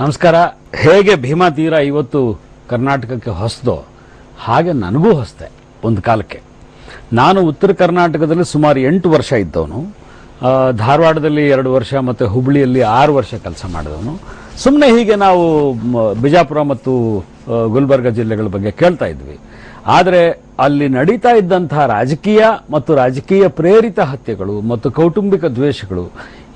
ನಮಸ್ಕಾರ. ಹೇಗೆ ಭೀಮಾ ತೀರ ಇವತ್ತು ಕರ್ನಾಟಕಕ್ಕೆ ಹೊಸದೋ, ಹಾಗೆ ನನಗೂ ಹೊಸದೆ ಒಂದು ಕಾಲಕ್ಕೆ. ನಾನು ಉತ್ತರ ಕರ್ನಾಟಕದಲ್ಲಿ ಸುಮಾರು ಎಂಟು ವರ್ಷ ಇದ್ದವನು. ಧಾರವಾಡದಲ್ಲಿ ಎರಡು ವರ್ಷ ಮತ್ತು ಹುಬ್ಬಳ್ಳಿಯಲ್ಲಿ ಆರು ವರ್ಷ ಕೆಲಸ ಮಾಡಿದವನು. ಸುಮ್ಮನೆ ಹೀಗೆ ನಾವು ಬಿಜಾಪುರ ಮತ್ತು ಗುಲ್ಬರ್ಗ ಜಿಲ್ಲೆಗಳ ಬಗ್ಗೆ ಕೇಳ್ತಾ ಇದ್ವಿ. ಆದರೆ ಅಲ್ಲಿ ನಡೀತಾ ಇದ್ದಂತಹ ರಾಜಕೀಯ ಮತ್ತು ರಾಜಕೀಯ ಪ್ರೇರಿತ ಹತ್ಯೆಗಳು ಮತ್ತು ಕೌಟುಂಬಿಕ ದ್ವೇಷಗಳು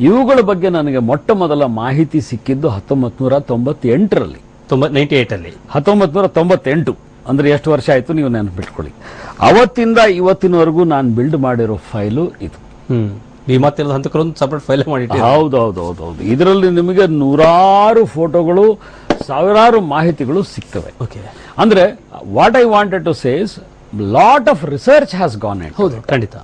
ಇವುಗಳ ಬಗ್ಗೆ ನನಗೆ ಮೊಟ್ಟ ಮೊದಲ ಮಾಹಿತಿ ಸಿಕ್ಕಿದ್ದು ಹತ್ತೊಂಬತ್ ನೂರ ತೊಂಬತ್ತೆಂಟರಲ್ಲಿ ತುಂಬ ನೈಂಟಿ ಏಟಲ್ಲಿ ಹತ್ತೊಂಬತ್ ನೂರ ತೊಂಬತ್ತೆಂಟು ಅಂದ್ರೆ ಎಷ್ಟು ವರ್ಷ ಆಯ್ತು ನೀವು ನೆನಪಿಟ್ಕೊಳ್ಳಿ. ಅವತ್ತಿಂದ ಇವತ್ತಿನವರೆಗೂ ನಾನು ಬಿಲ್ಡ್ ಮಾಡಿರೋ ಫೈಲು ಇದು. ಹ್ಮ್. ಭೀಮಾ ತೀರದ ಹಂತಕರು ಒಂದು ಸಪರೇಟ್ ಫೈಲ್ ಮಾಡಿಟ್ಟು ಹೌದು ಹೌದು ಹೌದು ಹೌದು. ಇದರಲ್ಲಿ ನಿಮಗೆ ನೂರಾರು ಫೋಟೋಗಳು ಸಾವಿರಾರು ಮಾಹಿತಿಗಳು ಸಿಗ್ತವೆ. ಓಕೆ. ಅಂದ್ರೆ what I wanted to says lot of research has gone it ಹೌದು ಖಂಡಿತ.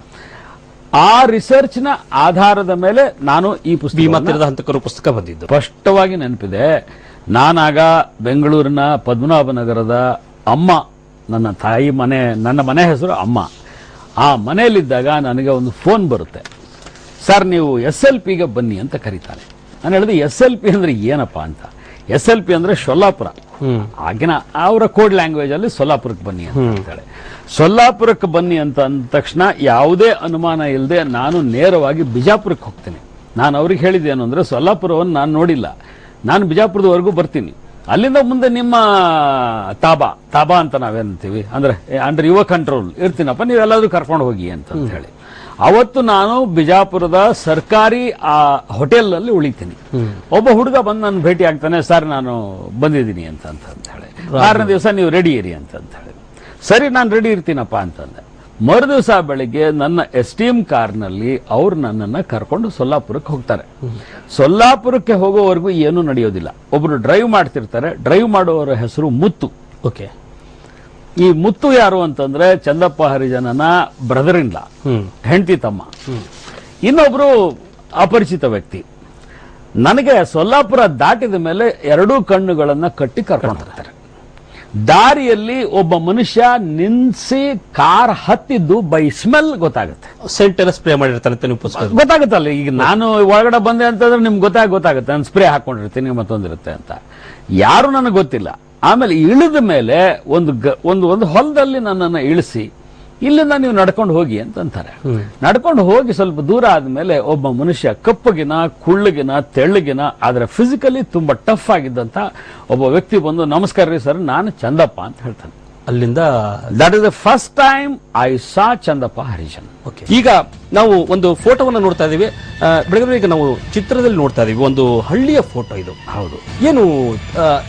ಆ ರಿಸರ್ಚ್ನ ಆಧಾರದ ಮೇಲೆ ನಾನು ಈ ಪುಸ್ತಕ ಹಂತಕರು ಪುಸ್ತಕ ಬಂದಿದ್ದು. ಸ್ಪಷ್ಟವಾಗಿ ನೆನಪಿದೆ. ನಾನಾಗ ಬೆಂಗಳೂರಿನ ಪದ್ಮನಾಭನಗರದ ಅಮ್ಮ ನನ್ನ ತಾಯಿ ಮನೆ ನನ್ನ ಮನೆ ಹೆಸರು ಅಮ್ಮ. ಆ ಮನೆಯಲ್ಲಿದ್ದಾಗ ನನಗೆ ಒಂದು ಫೋನ್ ಬರುತ್ತೆ. ಸರ್ ನೀವು ಎಸ್ ಎಲ್ ಪಿಗೆ ಬನ್ನಿ ಅಂತ ಕರೀತಾರೆ ನಾನು ಹೇಳಿದೆ ಎಸ್ ಎಲ್ ಪಿ ಅಂದ್ರೆ ಏನಪ್ಪ ಅಂತ? ಎಸ್ ಎಲ್ ಪಿ ಅಂದ್ರೆ ಸೊಲ್ಲಾಪುರ ಹ್ಮ್ ಆಗಿನ ಅವರ ಕೋಡ್ ಲ್ಯಾಂಗ್ವೇಜ್ ಅಲ್ಲಿ ಸೊಲ್ಲಾಪುರಕ್ಕೆ ಬನ್ನಿ ಅಂತ ಹೇಳ್ತಾಳೆ ಸೊಲ್ಲಾಪುರಕ್ಕೆ ಬನ್ನಿ ಅಂತ ಅಂದ ತಕ್ಷಣ ಯಾವುದೇ ಅನುಮಾನ ಇಲ್ಲದೆ ನಾನು ನೇರವಾಗಿ ಬಿಜಾಪುರಕ್ಕೆ ಹೋಗ್ತೇನೆ. ನಾನು ಅವ್ರಿಗೆ ಹೇಳಿದ್ದೇನು ಅಂದ್ರೆ ಸೊಲ್ಲಾಪುರವನ್ನು ನಾನು ನೋಡಿಲ್ಲ. ನಾನು ಬಿಜಾಪುರದವರೆಗೂ ಬರ್ತೀನಿ. ಅಲ್ಲಿಂದ ಮುಂದೆ ನಿಮ್ಮ ತಾಬಾ ತಾಬಾ ಅಂತ ನಾವೇನಂತೀವಿ? ಅಂದ್ರೆ ಅಂಡರ್ ಯುವ ಕಂಟ್ರೋಲ್ ಇರ್ತೀನಪ್ಪ ನೀವೆಲ್ಲಾದ್ರೂ ಕರ್ಕೊಂಡು ಹೋಗಿ ಅಂತ ಹೇಳಿ. ಅವತ್ತು ನಾನು ಬಿಜಾಪುರದ ಸರ್ಕಾರಿ ಆ ಹೋಟೆಲ್ ಅಲ್ಲಿ ಉಳಿತೀನಿ ಒಬ್ಬ ಹುಡುಗ ಬಂದು ನನ್ನ ಭೇಟಿ ಆಗ್ತಾನೆ ಸರ್ ನಾನು ಬಂದಿದ್ದೀನಿ ಅಂತ ಅಂತ ಹೇಳಿ. ಆರನೇ ದಿವಸ ನೀವು ರೆಡಿ ಇರಿ ಅಂತ ಅಂತ ಹೇಳಿ. ಸರಿ ನಾನು ರೆಡಿ ಇರ್ತೀನಪ್ಪ ಅಂತಂದೆ ಮರು ದಿವಸ ಬೆಳಿಗ್ಗೆ ನನ್ನ ಎಸ್ಟೀಮ್ ಕಾರ್ನಲ್ಲಿ ಅವ್ರು ನನ್ನನ್ನ ಕರ್ಕೊಂಡು ಸೊಲ್ಲಾಪುರಕ್ಕೆ ಹೋಗ್ತಾರೆ. ಸೊಲ್ಲಾಪುರಕ್ಕೆ ಹೋಗೋವರೆಗೂ ಏನೂ ನಡೆಯೋದಿಲ್ಲ. ಒಬ್ರು ಡ್ರೈವ್ ಮಾಡ್ತಿರ್ತಾರೆ. ಡ್ರೈವ್ ಮಾಡುವವರ ಹೆಸರು ಮುತ್ತು. ಓಕೆ. ಈ ಮುತ್ತು ಯಾರು ಅಂತಂದ್ರೆ ಚಂದಪ್ಪ ಹರಿಜನನ ಬ್ರದರ್ ಇಲ್ಲ ಹೆಂಡತಿ ತಮ್ಮ. ಇನ್ನೊಬ್ರು ಅಪರಿಚಿತ ವ್ಯಕ್ತಿ. ನನಗೆ ಸೊಲ್ಲಾಪುರ ದಾಟಿದ ಮೇಲೆ ಎರಡೂ ಕಣ್ಣುಗಳನ್ನ ಕಟ್ಟಿ ಕರ್ಕೊಂಡು ಹೋಗ್ತಾರೆ ದಾರಿಯಲ್ಲಿ ಒಬ್ಬ ಮನುಷ್ಯ ನಿನ್ಸಿ ಕಾರ್ ಹತ್ತಿದ್ದು ಬೈ ಸ್ಮೆಲ್ ಗೊತ್ತಾಗುತ್ತೆ. ಸೆಂಟರ್ ಸ್ಪ್ರೇ ಮಾಡಿರ್ತಾರೆ ನೀವು ಪುಸ್ತಕ ಗೊತ್ತಾಗುತ್ತಲ್ಲ ಈಗ ನಾನು ಒಳಗಡೆ ಬಂದೆ ಅಂತಂದ್ರೆ ನಿಮ್ಗೆ ಗೊತ್ತಾಗ ಗೊತ್ತಾಗುತ್ತೆ. ನಾನು ಸ್ಪ್ರೇ ಹಾಕೊಂಡಿರ್ತೀನಿ ಮತ್ತೊಂದಿರುತ್ತೆ ಅಂತ. ಯಾರು ನನಗೆ ಗೊತ್ತಿಲ್ಲ. ಆಮೇಲೆ ಇಳಿದ ಮೇಲೆ ಒಂದು ಒಂದು ಒಂದು ಹೊಲದಲ್ಲಿ ನನ್ನನ್ನು ಇಳಿಸಿ ಇಲ್ಲಿಂದ ನೀವು ನಡ್ಕೊಂಡು ಹೋಗಿ ಅಂತಂತಾರೆ ನಡ್ಕೊಂಡು ಹೋಗಿ ಸ್ವಲ್ಪ ದೂರ ಆದ್ಮೇಲೆ ಒಬ್ಬ ಮನುಷ್ಯ ಕಪ್ಪಗಿನ ಕುಳ್ಳಗಿನ ತೆಳ್ಳಗಿನ ಆದ್ರೆ ಫಿಸಿಕಲಿ ತುಂಬಾ ಟಫ್ ಆಗಿದ್ದಂತ ಒಬ್ಬ ವ್ಯಕ್ತಿ ಬಂದು ನಮಸ್ಕಾರ ರೀ ಸರ್ ನಾನು ಚಂದಪ್ಪ ಅಂತ ಹೇಳ್ತಾನೆ. ಅಲ್ಲಿಂದ that is the first time I saw Chandappa Harijan okay ಈಗ ನಾವು ಒಂದು ಫೋಟೋವನ್ನು ನೋಡ್ತಾ ಇದೀವಿ ಬೆಳಗ್ಗೆ ಈಗ ನಾವು ಚಿತ್ರದಲ್ಲಿ ನೋಡ್ತಾ ಇದೀವಿ ಒಂದು ಹಳ್ಳಿಯ ಫೋಟೋ ಇದು. ಹೌದು. ಏನು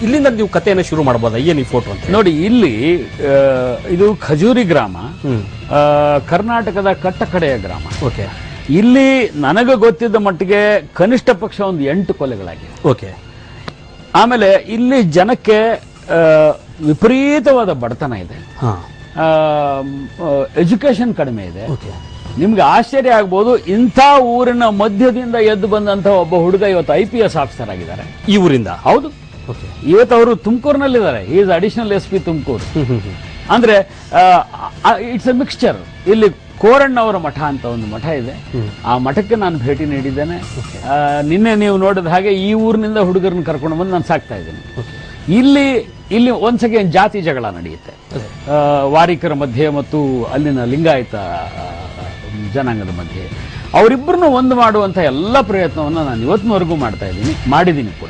ಇಲ್ಲಿಂದ ನೀವು ಕಥೆಯನ್ನು ಶುರು ಮಾಡಬಹುದಾ ಏನು ಈ ಫೋಟೋ ಅಂತ ನೋಡಿ ಇಲ್ಲಿ ಇದು ಖಜೂರಿ ಗ್ರಾಮ ಕರ್ನಾಟಕದ ಕಟ್ಟಕಡೆಯ ಗ್ರಾಮ. ಓಕೆ. ಇಲ್ಲಿ ನನಗೆ ಗೊತ್ತಿದ್ದ ಮಟ್ಟಿಗೆ ಕನಿಷ್ಠ ಪಕ್ಷ ಒಂದು ಎಂಟು ಕೊಲೆಗಳಾಗಿವೆ. ಓಕೆ. ಆಮೇಲೆ ಇಲ್ಲಿ ಜನಕ್ಕೆ ವಿಪರೀತವಾದ ಬಡತನ ಇದೆ. ಎಜುಕೇಶನ್ ಕಡಿಮೆ ಇದೆ. ನಿಮ್ಗೆ ಆಶ್ಚರ್ಯ ಆಗ್ಬೋದು ಇಂಥ ಊರಿನ ಮಧ್ಯದಿಂದ ಎದ್ದು ಬಂದಂತ ಒಬ್ಬ ಹುಡುಗ ಇವತ್ತು ಐ ಪಿ ಎಸ್ ಆಫೀಸರ್ ಆಗಿದ್ದಾರೆ. ಈ ಊರಿಂದ? ಹೌದು. ಇವತ್ತು ಅವರು ತುಮಕೂರಿನಲ್ಲಿದ್ದಾರೆ. Is additional S P Tumakuru. ಅಂದ್ರೆ ಇಟ್ಸ್ ಎ ಮಿಕ್ಸ್ಚರ್ ಇಲ್ಲಿ ಕೋರಣ್ಣವರ ಮಠ ಅಂತ ಒಂದು ಮಠ ಇದೆ. ಆ ಮಠಕ್ಕೆ ನಾನು ಭೇಟಿ ನೀಡಿದ್ದೇನೆ. ನಿನ್ನೆ ನೀವು ನೋಡಿದ ಹಾಗೆ ಈ ಊರಿನಿಂದ ಹುಡುಗರನ್ನ ಕರ್ಕೊಂಡು ಬಂದು ನಾನು ಸಾಕ್ತಾ ಇದ್ದೇನೆ. ಇಲ್ಲಿ ಇಲ್ಲಿ ಒಂದ್ ಸೆಕೆಂಡ್ ಜಾತಿ ಜಗಳ ನಡೆಯುತ್ತೆ. ವಾರಿಕರ ಮಧ್ಯೆ ಮತ್ತು ಅಲ್ಲಿನ ಲಿಂಗಾಯತ ಜನಾಂಗದ ಮಧ್ಯೆ. ಅವರಿಬ್ಬರನ್ನು ಒಂದು ಮಾಡುವಂಥ ಎಲ್ಲ ಪ್ರಯತ್ನವನ್ನು ನಾನು ಇವತ್ತಿನವರೆಗೂ ಮಾಡ್ತಾ ಇದ್ದೀನಿ, ಮಾಡಿದ್ದೀನಿ ಕೂಡ.